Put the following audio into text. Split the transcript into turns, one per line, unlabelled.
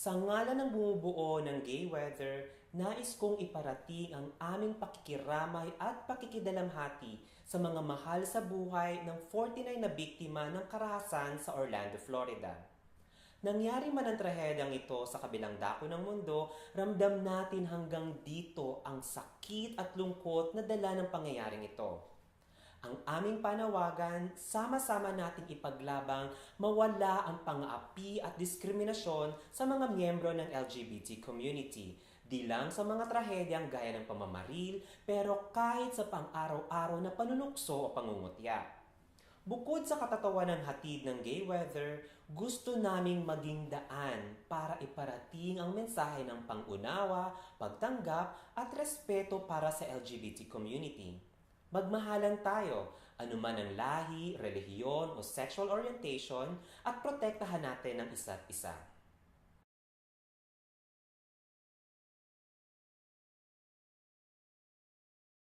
Sa ngalan ng bumubuo ng gay weather, nais kong iparating ang aming pakikiramay at pakikidalamhati sa mga mahal sa buhay ng 49 na biktima ng karahasan sa Orlando, Florida. Nangyari man ang trahedyang ito sa kabilang dako ng mundo, ramdam natin hanggang dito ang sakit at lungkot na dala ng pangyayaring ito. Ang aming panawagan, sama-sama nating ipaglabang mawala ang pang-aapi at diskriminasyon sa mga miyembro ng LGBT community. Di lang sa mga trahedyang gaya ng pamamaril, pero kahit sa pang-araw-araw na panunukso o pangungutya. Bukod sa katatawanan hatid ng gay weather, gusto naming maging daan para iparating ang mensahe ng pangunawa, pagtanggap at respeto para sa LGBT community. Magmahalan tayo, anuman ang lahi, relihiyon o sexual orientation at protektahan natin ang isa't isa.